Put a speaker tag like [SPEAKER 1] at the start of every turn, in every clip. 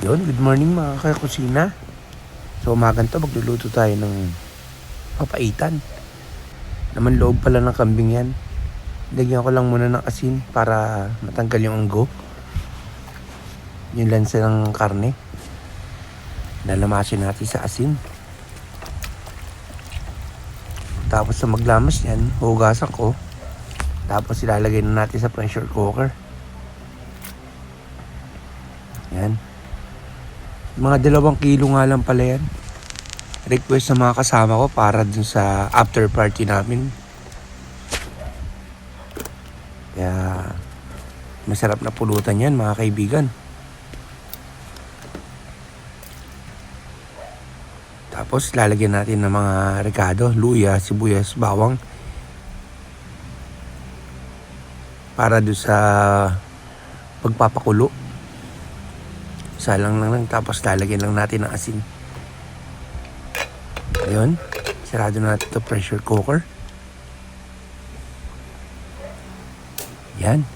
[SPEAKER 1] Yun, good morning mga kakusina. So umagan to, magluluto tayo ng papaitan. Naman loob pala ng kambing yan. Lagyan ko lang muna ng asin para matanggal yung anggo. Yung lansa ng karne. Lalamasin natin sa asin. Tapos sa maglamas yan, hugasan ko. Tapos ilalagay na natin sa pressure cooker. Yan. Mga dalawang kilo nga lang pala yan. Request sa mga kasama ko para dun sa after party namin. Kaya masarap na pulutan yan mga kaibigan. Tapos lalagyan natin ng mga rekado, luya, sibuyas, bawang. Para doon sa pagpapakulo. Isa lang lang tapos lalagyan lang natin ng asin. Ayun. Sarado na natin to pressure cooker. Yan.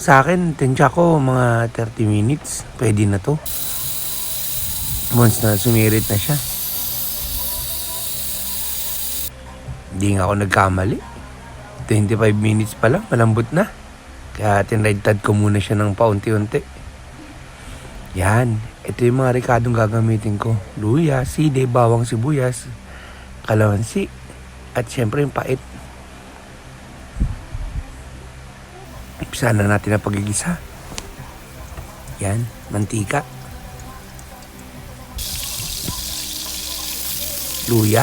[SPEAKER 1] Sa akin, tensya ko mga 30 minutes. Pwede na to. Once na sumirit na siya. Hindi nga ako nagkamali. 25 minutes pa lang, malambot na. Kaya tinraidtad ko muna siya ng paunti-unti. Yan. Ito yung mga rekadong gagamitin ko. Luya, side, bawang sibuyas, kalamansi, at syempre yung pait. Umpisa na natin ang pagigisa. Yan, mantika. Luya.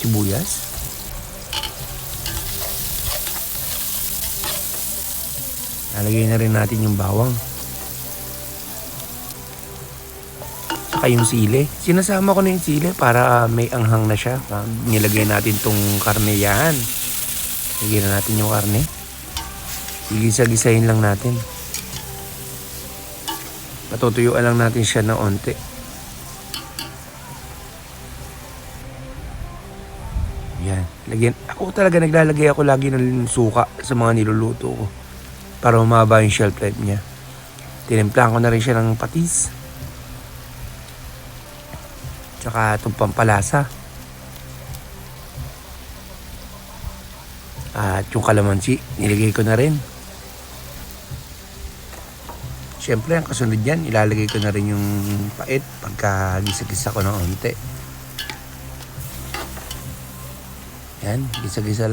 [SPEAKER 1] Sibuyas. Lalagay na rin natin yung bawang. Saka yung sili. Sinasama ko na yung sili para may anghang na siya. Ah, Nilagay natin tong karne yan. Lagyan na natin yung karne. Igisa-gisahin lang natin. Patutuyuan lang natin siya na onte. Yan. Lagyan. Ako talaga naglalagay ako lagi ng suka sa mga niluluto ko para umaba yung shelf life niya. Tinimplahan ko na rin siya ng patis. Tsaka itong pampalasa. At yung kalamansi, nilagay ko na rin. Siyempre, ang kasunod yan, ilalagay ko na rin yung pait pagka gisa-gisa ko ng onte. Yan, gisa-gisa.